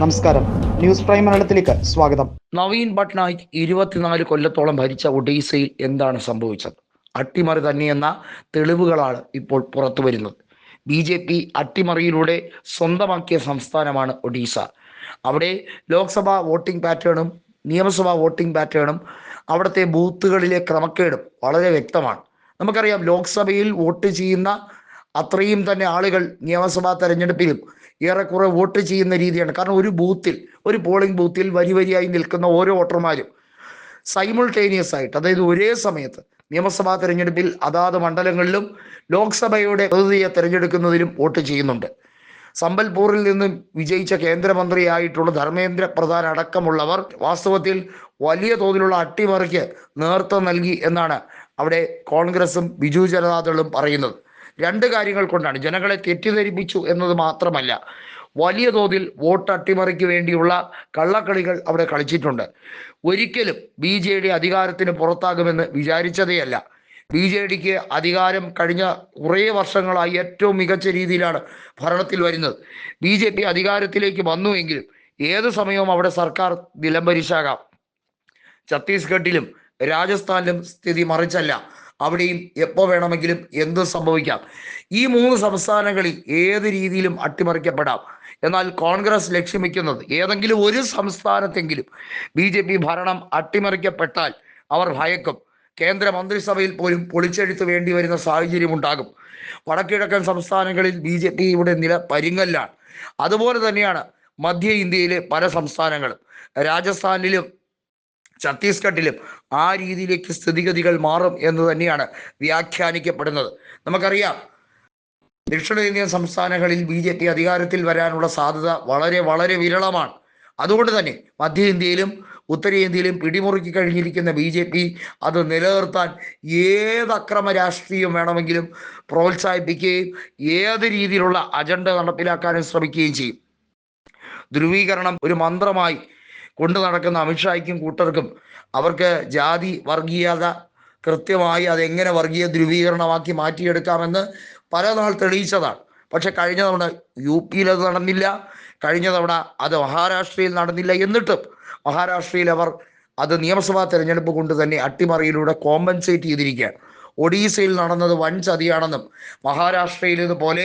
നമസ്കാരം. News prime മലയാളത്തിലേക്ക് സ്വാഗതം. നവീൻ പട്നായിക് ഇരുപത്തിനാല് കൊല്ലത്തോളം ഭരിച്ച ഒഡീസയിൽ എന്താണ് സംഭവിച്ചത്? അട്ടിമറി തന്നെയെന്ന തെളിവുകളാണ് ഇപ്പോൾ പുറത്തു വരുന്നത്. ബി ജെ പി അട്ടിമറിയിലൂടെ സ്വന്തമാക്കിയ സംസ്ഥാനമാണ് ഒഡീസ. അവിടെ ലോക്സഭാ വോട്ടിംഗ് പാറ്റേണും നിയമസഭാ വോട്ടിംഗ് പാറ്റേണും അവിടുത്തെ ബൂത്തുകളിലെ ക്രമക്കേടും വളരെ വ്യക്തമാണ്. നമുക്കറിയാം ലോക്സഭയിൽ വോട്ട് ചെയ്യുന്ന അത്രയും തന്നെ ആളുകൾ നിയമസഭാ തെരഞ്ഞെടുപ്പിലും ഏറെക്കുറെ വോട്ട് ചെയ്യുന്ന രീതിയാണ്. കാരണം ഒരു ബൂത്തിൽ ഒരു പോളിംഗ് ബൂത്തിൽ വരി വരിയായി നിൽക്കുന്ന ഓരോ വോട്ടർമാരും സൈമിൾട്ടേനിയസ് ആയിട്ട് അതായത് ഒരേ സമയത്ത് നിയമസഭാ തെരഞ്ഞെടുപ്പിൽ അതാത് മണ്ഡലങ്ങളിലും ലോക്സഭയുടെ പ്രതിനിധിയെ തെരഞ്ഞെടുക്കുന്നതിലും വോട്ട് ചെയ്യുന്നുണ്ട്. സമ്പൽപൂരിൽ നിന്നും വിജയിച്ച കേന്ദ്രമന്ത്രിയായിട്ടുള്ള ധർമ്മേന്ദ്ര പ്രധാൻ അടക്കമുള്ളവർ വാസ്തവത്തിൽ വലിയ തോതിലുള്ള അട്ടിമറിക്ക് നേതൃത്വം നൽകി എന്നാണ് അവിടെ കോൺഗ്രസും ബിജു ജനതാദളും പറയുന്നത്. രണ്ട് കാര്യങ്ങൾ കൊണ്ടാണ്. ജനങ്ങളെ തെറ്റിദ്ധരിപ്പിച്ചു എന്നത് മാത്രമല്ല വലിയ തോതിൽ വോട്ട് അട്ടിമറിക്ക് വേണ്ടിയുള്ള കള്ളക്കളികൾ അവിടെ കളിച്ചിട്ടുണ്ട്. ഒരിക്കലും ബി ജെ ഡി അധികാരത്തിന് പുറത്താകുമെന്ന് വിചാരിച്ചതേയല്ല. ബി ജെ ഡിക്ക് അധികാരം കഴിഞ്ഞ കുറേ വർഷങ്ങളായി ഏറ്റവും മികച്ച രീതിയിലാണ് ഭരണത്തിൽ വരുന്നത്. ബി ജെ പി അധികാരത്തിലേക്ക് വന്നുവെങ്കിലും ഏത് സമയവും അവിടെ സർക്കാർ നിലംപരിശാകാം. ഛത്തീസ്ഗഡിലും രാജസ്ഥാനിലും സ്ഥിതി മറിച്ചല്ല. അവിടെയും എപ്പോൾ വേണമെങ്കിലും എന്ത് സംഭവിക്കാം. ഈ മൂന്ന് സംസ്ഥാനങ്ങളിൽ ഏത് രീതിയിലും അട്ടിമറിക്കപ്പെടാം. എന്നാൽ കോൺഗ്രസ് ലക്ഷ്യം വയ്ക്കുന്നത് ഏതെങ്കിലും ഒരു സംസ്ഥാനത്തെങ്കിലും ബി ജെ പി ഭരണം അട്ടിമറിക്കപ്പെട്ടാൽ അവർ ഭയക്കും. കേന്ദ്ര മന്ത്രിസഭയിൽ പോലും പൊളിച്ചെഴുത്ത് വേണ്ടി വരുന്ന സാഹചര്യം ഉണ്ടാകും. വടക്കിഴക്കൻ സംസ്ഥാനങ്ങളിൽ ബി ജെ പിയുടെ നില പരിങ്ങല്ലാണ്. അതുപോലെ തന്നെയാണ് മധ്യ ഇന്ത്യയിലെ പല സംസ്ഥാനങ്ങളും. രാജസ്ഥാനിലും ഛത്തീസ്ഗഡിലും ആ രീതിയിലേക്ക് സ്ഥിതിഗതികൾ മാറും എന്ന് തന്നെയാണ് വ്യാഖ്യാനിക്കപ്പെടുന്നത്. നമുക്കറിയാം ദക്ഷിണേന്ത്യൻ സംസ്ഥാനങ്ങളിൽ ബി ജെ പി അധികാരത്തിൽ വരാനുള്ള സാധ്യത വളരെ വളരെ വിരളമാണ്. അതുകൊണ്ട് തന്നെ മധ്യ ഇന്ത്യയിലും ഉത്തരേന്ത്യയിലും പിടിമുറുക്കി കഴിഞ്ഞിരിക്കുന്ന ബി ജെ പി അത് നിലനിർത്താൻ ഏത് അക്രമ രാഷ്ട്രീയം വേണമെങ്കിലും പ്രോത്സാഹിപ്പിക്കുകയും ഏത് രീതിയിലുള്ള അജണ്ട നടപ്പിലാക്കാനും ശ്രമിക്കുകയും ചെയ്യും. ധ്രുവീകരണം ഒരു മന്ത്രമായി കൊണ്ടു നടക്കുന്ന അമിത്ഷായ്ക്കും കൂട്ടർക്കും അവർക്ക് ജാതി വർഗീയത കൃത്യമായി അതെങ്ങനെ വർഗീയ ധ്രുവീകരണമാക്കി മാറ്റിയെടുക്കാമെന്ന് പല നാൾ തെളിയിച്ചതാണ്. പക്ഷെ കഴിഞ്ഞ തവണ യു പിയിൽ അത് നടന്നില്ല. കഴിഞ്ഞ തവണ അത് മഹാരാഷ്ട്രയിൽ നടന്നില്ല എന്നിട്ടും മഹാരാഷ്ട്രയിൽ അവർ അത് നിയമസഭാ തെരഞ്ഞെടുപ്പ് കൊണ്ട് തന്നെ അട്ടിമറിയിലൂടെ കോമ്പൻസേറ്റ് ചെയ്തിരിക്കുകയാണ്. ഒഡീസയിൽ നടന്നത് വൻ ചതിയാണെന്നും മഹാരാഷ്ട്രയിലേതുപോലെ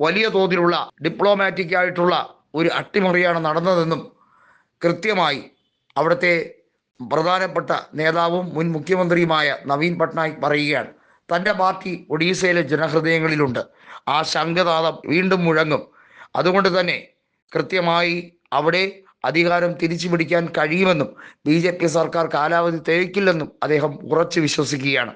വലിയ തോതിലുള്ള ഡിപ്ലോമാറ്റിക് ആയിട്ടുള്ള ഒരു അട്ടിമറിയാണ് നടന്നതെന്നും കൃത്യമായി അവിടുത്തെ പ്രധാനപ്പെട്ട നേതാവും മുൻ മുഖ്യമന്ത്രിയുമായ നവീൻ പട്നായിക് പറയുകയാണ്. തന്റെ പാർട്ടി ഒഡീസയിലെ ജനഹൃദയങ്ങളിലുണ്ട്. ആ ശംഖനാഥം വീണ്ടും മുഴങ്ങും. അതുകൊണ്ട് തന്നെ കൃത്യമായി അവിടെ അധികാരം തിരിച്ചു പിടിക്കാൻ കഴിയുമെന്നും ബി സർക്കാർ കാലാവധി തികയ്ക്കില്ലെന്നും അദ്ദേഹം ഉറച്ചു വിശ്വസിക്കുകയാണ്.